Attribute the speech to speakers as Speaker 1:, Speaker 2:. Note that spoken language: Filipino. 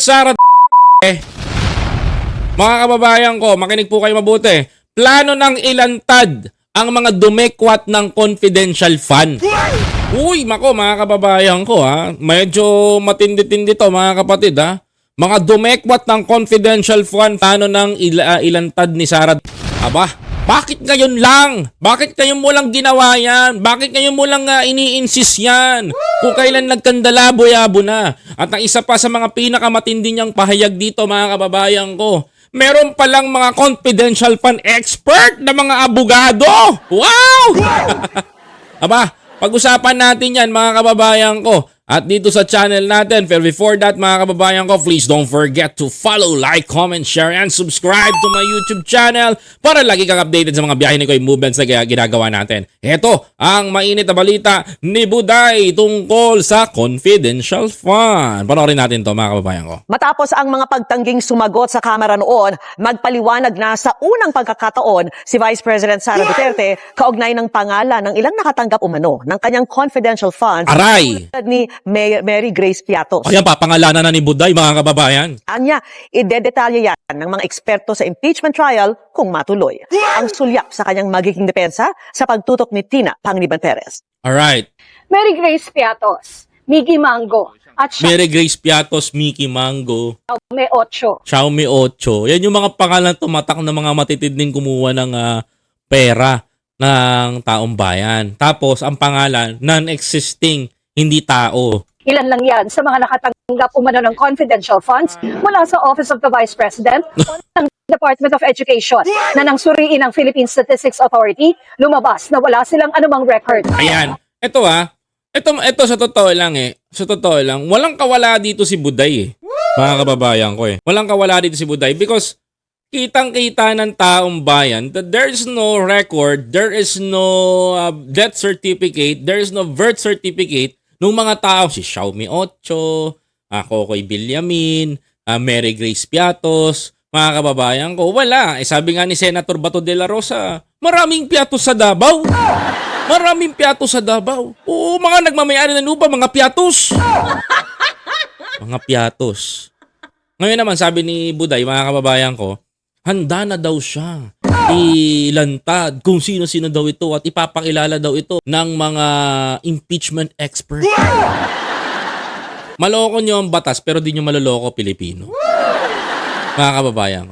Speaker 1: Sara eh. Mga kababayan ko, makinig po kayo mabuti. Plano ng ilantad ang mga dumekwat ng confidential fund. Uy, mako mga kababayan ko ha. Medyo matindi-tindi to mga kapatid ha. Mga dumekwat ng confidential fund plano ng il- ilantad ni Sara. Aba, bakit ngayon lang? Bakit ngayon mo lang ginawa yan? Bakit ngayon mo lang uh, ini-insist yan? Kung kailan nagkandalabo-yabo na. At ang isa pa sa mga pinakamatindi niyang pahayag dito mga kababayan ko, meron palang mga confidential fund expert na mga abogado. Wow! Aba, pag-usapan natin yan mga kababayan ko. At dito sa channel natin, pero before that mga kababayan ko, please don't forget to follow, like, comment, share, and subscribe to my YouTube channel para lagi kang updated sa mga biyahe ni Koy movements na ginagawa natin. Ito ang mainit na balita ni Buday tungkol sa confidential fund. Panoorin natin to mga kababayan ko.
Speaker 2: Matapos ang mga pagtangging sumagot sa kamera noon, magpaliwanag na sa unang pagkakataon si Vice President Sara Duterte kaugnay ng pangalan ng ilang nakatanggap umano ng kanyang confidential funds
Speaker 1: Aray!
Speaker 2: ni May- Mary Grace Piatos.
Speaker 1: Ayan, papangalanan na ni Buday mga kababayan.
Speaker 2: Anya, idedetalye yan ng mga eksperto sa impeachment trial kung matuloy. Ang sulyap sa kanyang magiging depensa sa pagtutok ni Tina Panganiban Perez.
Speaker 1: Alright.
Speaker 3: Mary Grace Piatos, Miggy Mango, at
Speaker 1: Mary Grace Piatos, Mickey Mango,
Speaker 3: Xiaomi 8.
Speaker 1: Xiaomi 8. Yan yung mga pangalan tumatak ng mga matitinding kumuha ng ah, pera ng taong bayan. Tapos, ang pangalan, non-existing, hindi tao.
Speaker 3: Ilan lang yan sa mga nakatanggap umano ng confidential funds mula sa Office of the Vice President o ng Department of Education na nang suriin ng Philippine Statistics Authority, lumabas na wala silang anumang record.
Speaker 1: Ayan. Ito ah. Ito, ito sa totoo lang eh. Sa totoo lang, walang kawala dito si Buday eh. Mga kababayan ko eh. Walang kawala dito si Buday because kitang-kita ng taong bayan that there is no record, there is no uh, death certificate, there is no birth certificate ng mga tao. Si Xiaomi 8, uh, Kokoy Villamin, ah, Mary Grace Piatos, mga kababayan ko, wala. Eh, sabi nga ni Senator Bato de la Rosa, maraming piatos sa Davao. Maraming piatos sa Davao. Oo, mga nagmamayari ng lupa, mga piatos. mga piatos. Ngayon naman, sabi ni Buday, mga kababayan ko, handa na daw siya ilantad kung sino-sino daw ito at ipapakilala daw ito ng mga impeachment expert. Maloko nyo ang batas pero di nyo maloloko Pilipino. Mga kababayan ko.